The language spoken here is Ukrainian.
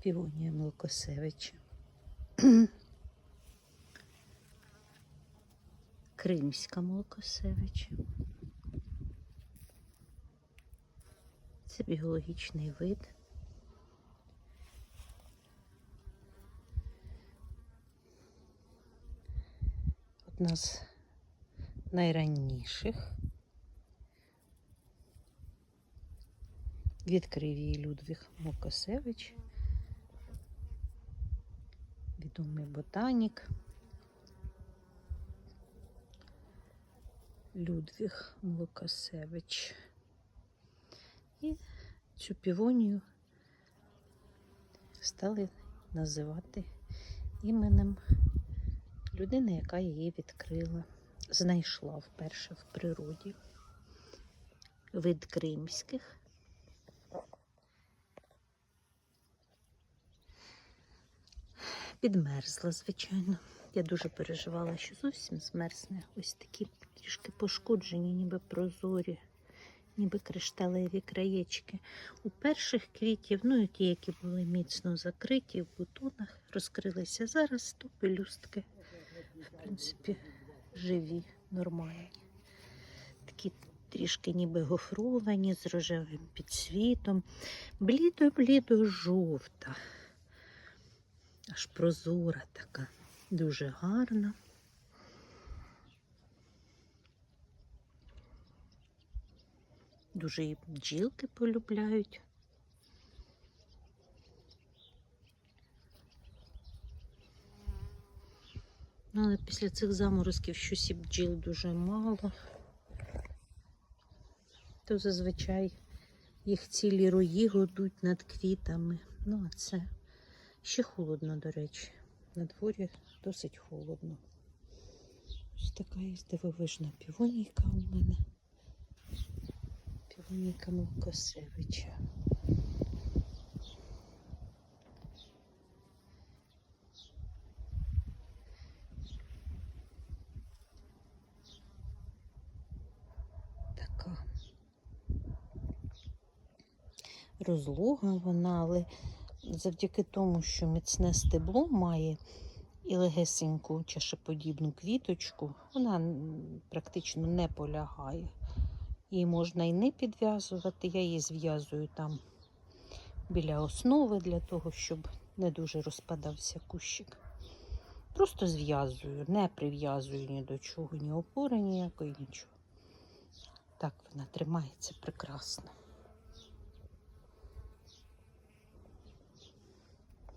Півонія Милкосевича. Кримська Милкосевича. Це біологічний вид. Одна з найранніших. Відкрив її Людвіг Мокосевич, відомий ботанік. Людвіг Лукасевич. І цю півонію стали називати іменем людини, яка її відкрила, знайшла вперше в природі. Вид кримських. Підмерзла, звичайно. Я дуже переживала, що зовсім змерзне. Ось такі трішки пошкоджені, ніби прозорі, ніби кришталеві краєчки. У перших квітів, ну і ті, які були міцно закриті в бутонах, розкрилися зараз, то пелюстки, в принципі, живі, нормальні. Такі трішки ніби гофровані з рожевим підсвітом. Блідо-блідо жовта. Аж прозора така, дуже гарна. Дуже і бджілки полюбляють. Ну, але після цих заморозків щось і бджіл дуже мало. То зазвичай їх цілі рої годуть над квітами. Ну, а це ще холодно, до речі. На дворі досить холодно. Ось така є дивовижна півонійка у мене. Півонійка Милкосевича. Така розлога вона, але завдяки тому, що міцне стебло має і легесеньку чашеподібну квіточку, вона практично не полягає. Її можна і не підв'язувати. Я її зв'язую там біля основи для того, щоб не дуже розпадався кущик. Просто зв'язую, не прив'язую ні до чого, ні опори ніякої, нічого. Так вона тримається прекрасно.